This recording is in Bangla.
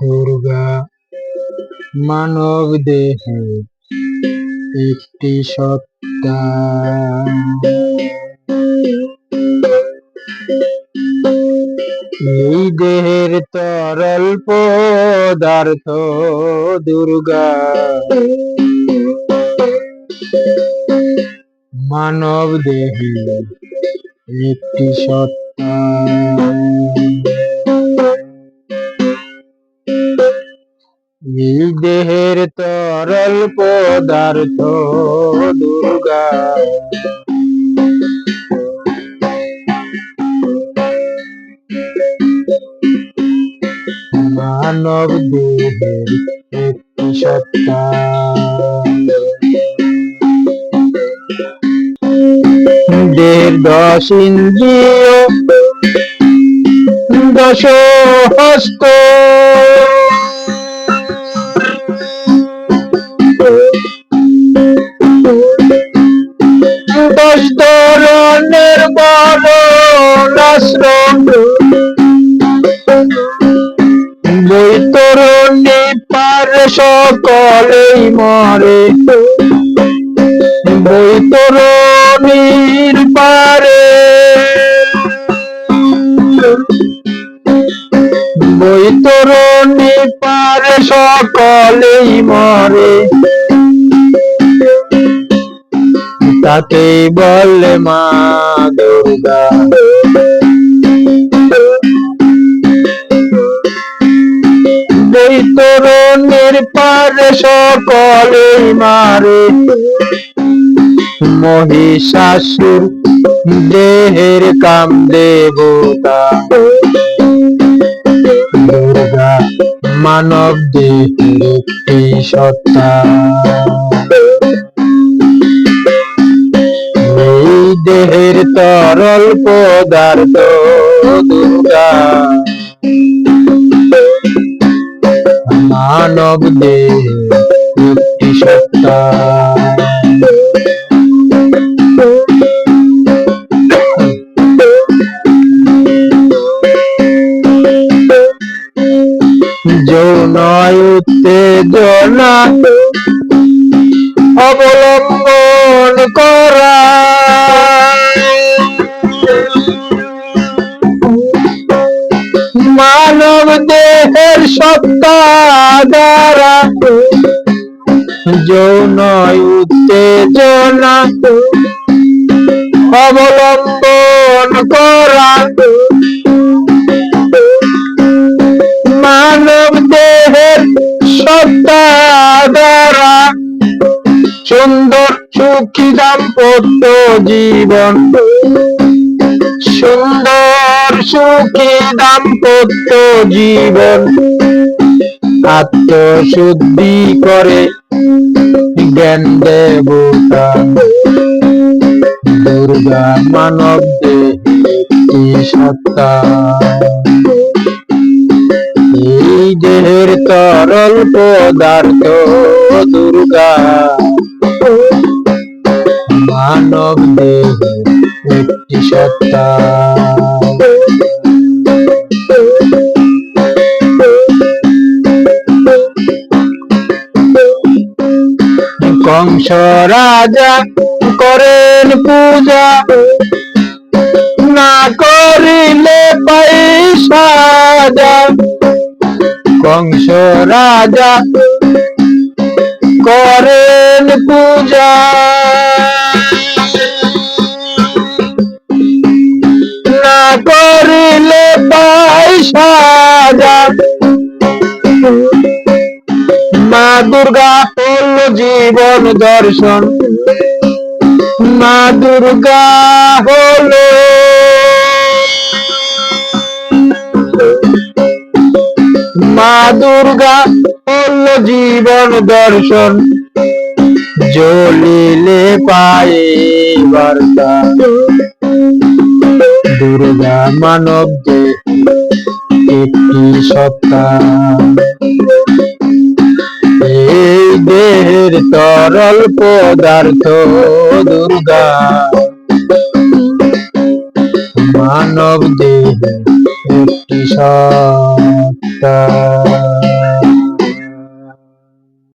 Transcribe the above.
দুর্গা মানব দেহে একটি সত্তা। এই দেহের তরল পদার্থ দুর্গা। মানব দেহে একটি সত্তা। দেহের তরল পদার্থ দুর্গা। মানব দেহের একটি সত্তা। দেহের দশ ইন্দ্রিয় দশ হস্ত। দশ ধরনের বরণাশ্রম বৈতরণী পার সকলেই মরে। বৈতরণীর পারে। বৈতরণী পার সকলেই মরে। তাকেই বলে মা দুর্গা। বৈতরণীর পারে সকলেই মারে। মহিষাসুর দেহের কাম দেবতা। দুর্গা মানব দেহের একটি সত্তা। দেহের তরল পদার্থ দুর্গা। মানব দেহ একটি সত্তা। যৌন উত্তেজনা অবলম্বন করা মানব দেহের সত্তা যৌন উত্তেজনা অবলম্বন সুন্দর সুখী দাম্পত্য জীবন। সুন্দর সুখী দাম্পত্য জীবন। আত্মশুদ্ধি করে জ্ঞান দেবতা দুর্গা মানব দেহের তরল পদার্থ দুর্গা। মানব একটি সত্তা। কংস রাজা করেন পূজা, না করিলে পাই সাজা কংস রাজা করেন পূজা। না করিলে পাই মা দুর্গা হল জীবন দর্শন। মা দুর্গা হল মা দুর্গা হল জীবন দর্শন। জ্বলিলে পায়ে বার্তা। দুর্গা মানব একটি সত্তা। এই দেহের তরল পদার্থ দুর্গা। মানব দেহে একটি সত্তা।